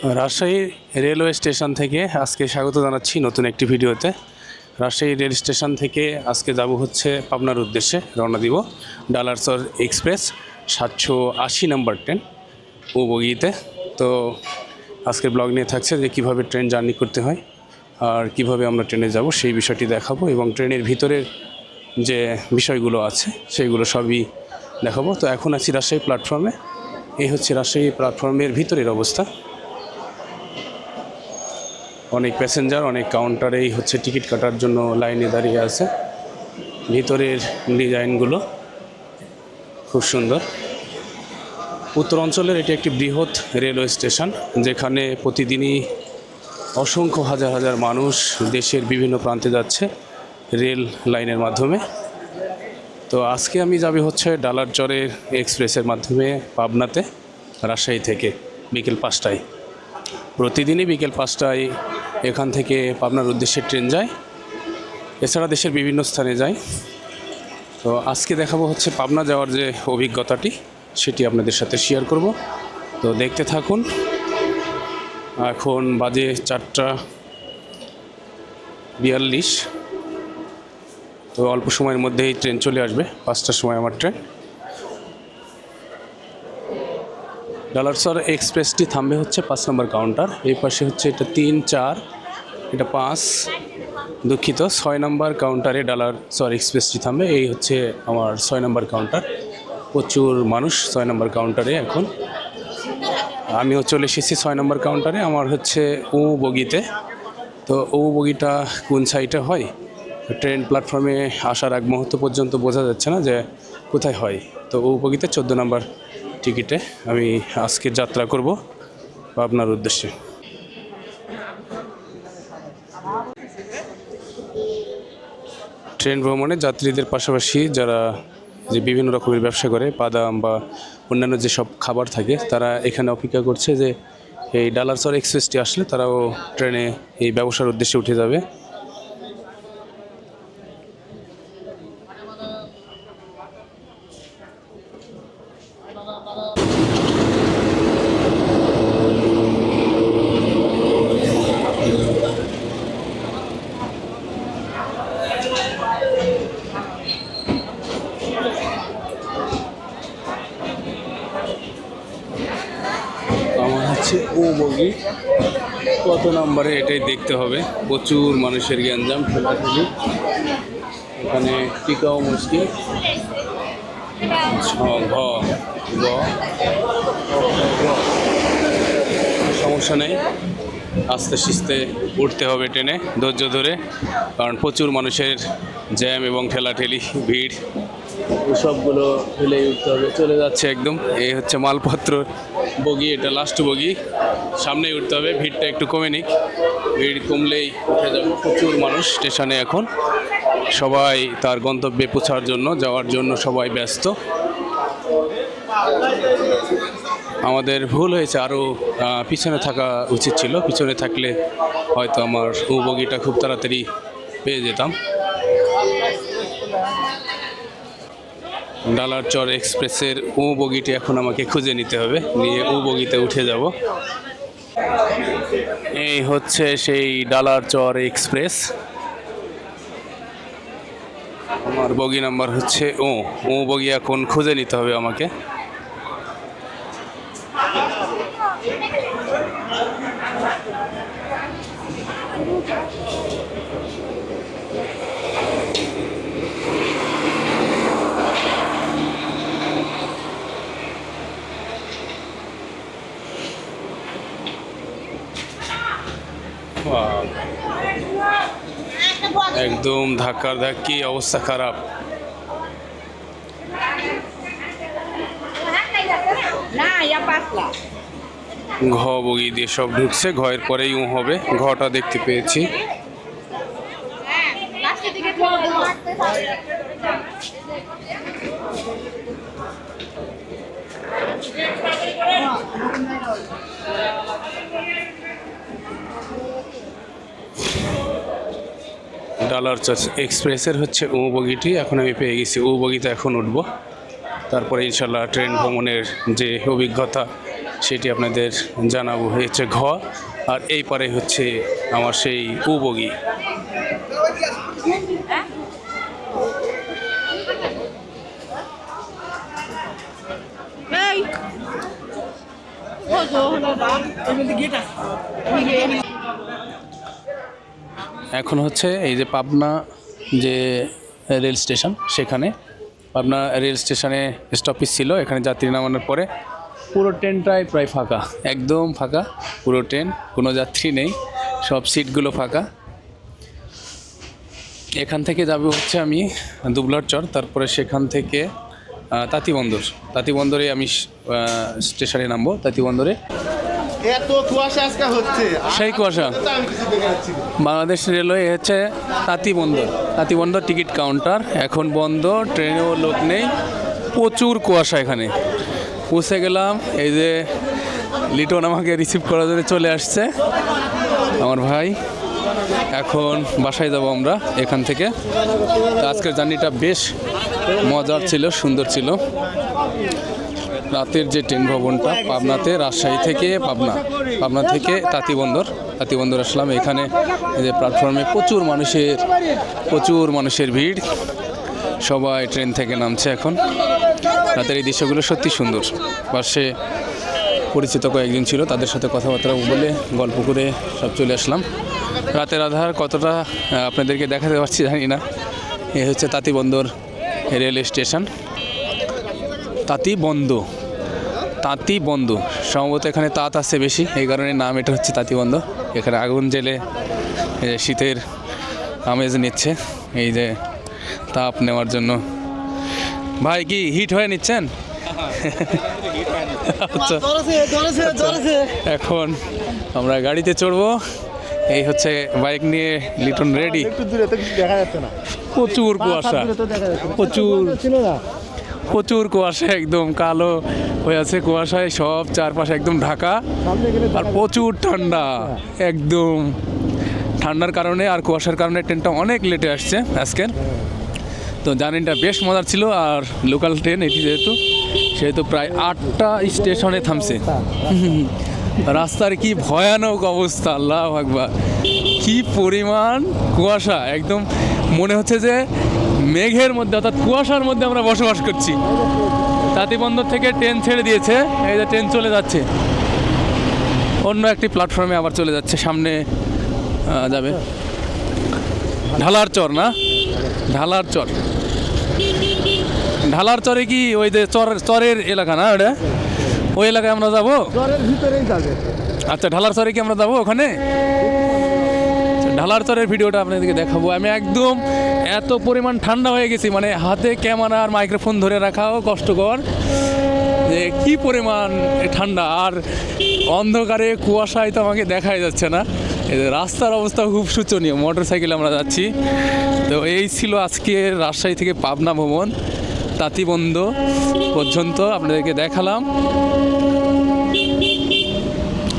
Rajshahi railway station থেকে আজকে স্বাগত জানাচ্ছি নতুন একটি ভিডিওতে। রাজশাহী রেল স্টেশন থেকে আজকে যাব হচ্ছে পাবনার উদ্দেশ্যে, রওনা দিব ডালারসর এক্সপ্রেস, সাতশো আশি নম্বর ট্রেন ও বগিতে তো আজকের ব্লগ নিয়ে থাকছে যে কীভাবে ট্রেন জার্নি করতে হয় আর কীভাবে আমরা ট্রেনে যাব সেই বিষয়টি দেখাবো এবং ট্রেনের ভিতরের যে বিষয়গুলো আছে সেইগুলো সবই দেখাবো। তো এখন আছি রাজশাহী প্ল্যাটফর্মে। এই হচ্ছে রাজশাহী প্ল্যাটফর্মের ভিতরের অবস্থা। অনেক প্যাসেঞ্জার অনেক কাউন্টারেই হচ্ছে টিকিট কাটার জন্য লাইনে দাঁড়িয়ে আছে। ভিতরের ডিজাইনগুলো খুব সুন্দর। উত্তর অঞ্চলের এটি একটি বৃহৎ রেলওয়ে স্টেশন যেখানে প্রতিদিনই অসংখ্য হাজার হাজার মানুষ দেশের বিভিন্ন প্রান্তে যাচ্ছে রেল লাইনের মাধ্যমে। তো আজকে আমি যাবি হচ্ছে ডালারচরের এক্সপ্রেসের মাধ্যমে পাবনাতে, রাজশাহী থেকে, বিকেল পাঁচটায়। প্রতিদিনই বিকেল পাঁচটায় এখান থেকে পাবনার উদ্দেশ্যে ট্রেন যায়। এছাড়া দেশের বিভিন্ন স্থানে যায়। তো আজকে দেখাবো হচ্ছে পাবনা যাওয়ার যে অভিজ্ঞতাটি, সেটি আপনাদের সাথে শেয়ার করব। তো দেখতে থাকুন। এখন বাজে চারটা বিয়াল্লিশ। তো অল্প সময়ের মধ্যেই ট্রেন চলে আসবে, পাঁচটার সময় আমার ট্রেন। ডলারসর এক্সপ্রেসটি থামবে হচ্ছে পাঁচ নম্বর কাউন্টার। এই পাশে হচ্ছে এটা তিন, চার, এটা পাঁচ। দুঃখিত, ছয় নম্বর কাউন্টারে ডলার সর এক্সপ্রেসটি থামবে। এই হচ্ছে আমার ছয় নম্বর কাউন্টার। প্রচুর মানুষ ছয় নম্বর কাউন্টারে এখন। আমিও চলে এসেছি ছয় নম্বর কাউন্টারে। আমার হচ্ছে ও বগিতে। তো ও বগিটা কোন সাইডে হয়? ট্রেন প্ল্যাটফর্মে আসার আগ মুহূর্ত পর্যন্ত বোঝা যাচ্ছে না যে কোথায় হয়। তো ও বগিতে চোদ্দ নম্বর টিকিটে আমি আজকে যাত্রা করব আপনার উদ্দেশ্যে। ট্রেন ভ্রমণে যাত্রীদের পাশাপাশি যারা যে বিভিন্ন রকমের ব্যবসা করে, বাদাম বা অন্যান্য যেসব খাবার থাকে, তারা এখানে অপেক্ষা করছে যে এই ডালারসর এক্সপ্রেসটি আসলে তারাও ট্রেনে এই ব্যবসার উদ্দেশ্যে উঠে যাবে আমার হচ্ছে ও বগি কত নম্বরে এটাই দেখতে হবে। প্রচুর মানুষের গ্যাঞ্জাম, ঠেলাঠেলি। এখানে টিকাও মুশকিল। সমস্যা নেই। আস্তে সিস্তে উঠতে হবে ট্রেনে ধৈর্য ধরে। কারণ প্রচুর মানুষের জ্যাম এবং ঠেলাঠেলি, ভিড়। সবগুলো ফেলেই উঠতে হবে। চলে যাচ্ছে একদম। এই হচ্ছে মালপত্র। বগি, এটা লাস্ট বগি। সামনেই উঠতে হবে, ভিড়টা একটু কমে নিক। ভিড় কমলেই উঠে যাবে। প্রচুর মানুষ স্টেশনে এখন। সবাই তার গন্তব্যে পৌঁছার জন্য, যাওয়ার জন্য সবাই ব্যস্ত। আমাদের ভুল হয়েছে আরও পিছনে থাকা উচিত ছিল। পিছনে থাকলে হয়তো আমার বগিটা খুব তাড়াতাড়ি পেয়ে যেতাম। ডালার চর এক্সপ্রেসের ও বগিটি এখন আমাকে খুঁজে নিতে হবে। নিয়ে ও বগিতে উঠে যাব। এই হচ্ছে সেই ডালারচর এক্সপ্রেস। আমার বগি নাম্বার হচ্ছে ও। ও বগি এখন খুঁজে নিতে হবে আমাকে। একদম ধাক্কার ধাক্কি অবস্থা খারাপ। ঘ বগি দিয়ে সব ঢুকছে, ঘয়ের পরেই উ হবে। ঘটা দেখতে পেয়েছি। ডালার চার্চ এক্সপ্রেসের হচ্ছে উ বগিটি এখন আমি পেয়ে গেছি। উ বগিতে এখন উঠব। তারপরে ইনশাল্লাহ ট্রেন ভ্রমণের যে অভিজ্ঞতা সেটি আপনাদের জানাব। হচ্ছে ঘ আর এই পারে হচ্ছে আমার সেই হলো না এখন হচ্ছে এই যে পাবনা যে রেল স্টেশন, সেখানে পাবনা রেল স্টেশনে স্টপেজ ছিল, এখানে যাত্রী নামানোর পরে পুরো ট্রেনটাই প্রায় ফাঁকা, একদম ফাঁকা, পুরো ট্রেন, কোনো যাত্রী নেই, সব সিটগুলো ফাঁকা। এখান থেকে যাবে হচ্ছে আমি দুবলার চর, তারপরে সেখান থেকে তাঁতিবন্দর, তাঁতিবন্দরে আমি স্টেশনে নামবো, তাঁতিবন্দরে। এত কুয়াশা আজকে হচ্ছে। সেই কুয়াশা। বাংলাদেশ রেলওয়ে হচ্ছে তাঁতিবন্দর তাঁতিবন্দর টিকিট কাউন্টার। এখন বন্ধ ট্রেনেও লোক নেই। প্রচুর কুয়াশা এখানে। পৌঁছে গেলাম এই যে লিটন আমাকে রিসিভ করার জন্য চলে আসছে। আমার ভাই এখন বাসায় যাব আমরা এখান থেকে। আজকের জার্নিটা বেশ মজার ছিল সুন্দর ছিল। রাতের যে ট্রেন ভবনটা, পাবনাতে রাজশাহী থেকে পাবনা পাবনা থেকে তাঁতিবন্দর। তাঁতিবন্দর আসলাম। এখানে যে প্ল্যাটফর্মে প্রচুর মানুষের প্রচুর মানুষের ভিড়। সবাই ট্রেন থেকে নামছে এখন। রাতের এই দৃশ্যগুলো সত্যি সুন্দর। পাশে পরিচিত কয়েকজন ছিল, তাদের সাথে কথাবার্তা বলে গল্প করে সব চলে আসলাম। রাতের আধার কতটা আপনাদেরকে দেখাতে পারছি জানি না। এ হচ্ছে তাঁতিবন্দর রেল স্টেশন। তাঁতি বন্ধ তাঁতি বন্ধু। সম্ভবত এখানে তাঁত আছে বেশি এই কারণে নাম এটা হচ্ছে তাঁতি বন্ধু। এখানে আগুন জেলে এই শীতের আমেজ নিচ্ছে এই যে তাপ নেওয়ার জন্য। ভাই কি হিট হয়ে নিচ্ছেন? আচ্ছা। এখন আমরা গাড়িতে চড়বো। এই হচ্ছে বাইক নিয়ে লিটন রেডি। প্রচুর কুয়াশা। প্রচুর। প্রচুর কুয়াশা একদম, কালো হয়ে আছে কুয়াশায়, সব চারপাশে একদম ঢাকা। আর প্রচুর ঠান্ডা, একদম। ঠান্ডার কারণে আর কুয়াশার কারণে ট্রেনটা অনেক লেটে আসছে আজকের তো জার্নিটা বেশ মজার ছিল, আর লোকাল ট্রেন এটি যেহেতু, সেহেতু প্রায় আটটা স্টেশনে থামছে। রাস্তার কি ভয়ানক অবস্থা, আল্লাহ আকবার। কি পরিমাণ কুয়াশা, একদম মনে হচ্ছে যে মেঘের মধ্যে অর্থাৎ কুয়াশার মধ্যে আমরা বসবাস করছি। তাঁতিবন্দর থেকে ট্রেন ছেড়ে দিয়েছে এই যে ট্রেন চলে যাচ্ছে। অন্য একটি প্ল্যাটফর্মে আবার চলে যাচ্ছে সামনে যাবে। ঢালার চর না? ঢালার চর। ঢালার চরে কি ওই যে চর চরের এলাকা না ওটা ওই এলাকায় আমরা যাব। আচ্ছা ঢালার চরে কি আমরা যাব ওখানে? ঢালার চরের ভিডিওটা আপনাদেরকে দেখাবো। আমি একদম এত পরিমাণ ঠান্ডা হয়ে গেছি মানে হাতে ক্যামেরা আর মাইক্রোফোন ধরে রাখাও কষ্টকর যে কি পরিমাণ ঠান্ডা। আর অন্ধকারে কুয়াশায় তো আমাকে দেখাই যাচ্ছে না। রাস্তার অবস্থা খুব শোচনীয়, মোটর সাইকেলে আমরা যাচ্ছি। তো এই ছিল আজকে রাজশাহী থেকে পাবনা ভ্রমণ তাঁতিবন্ধ পর্যন্ত আপনাদেরকে দেখালাম।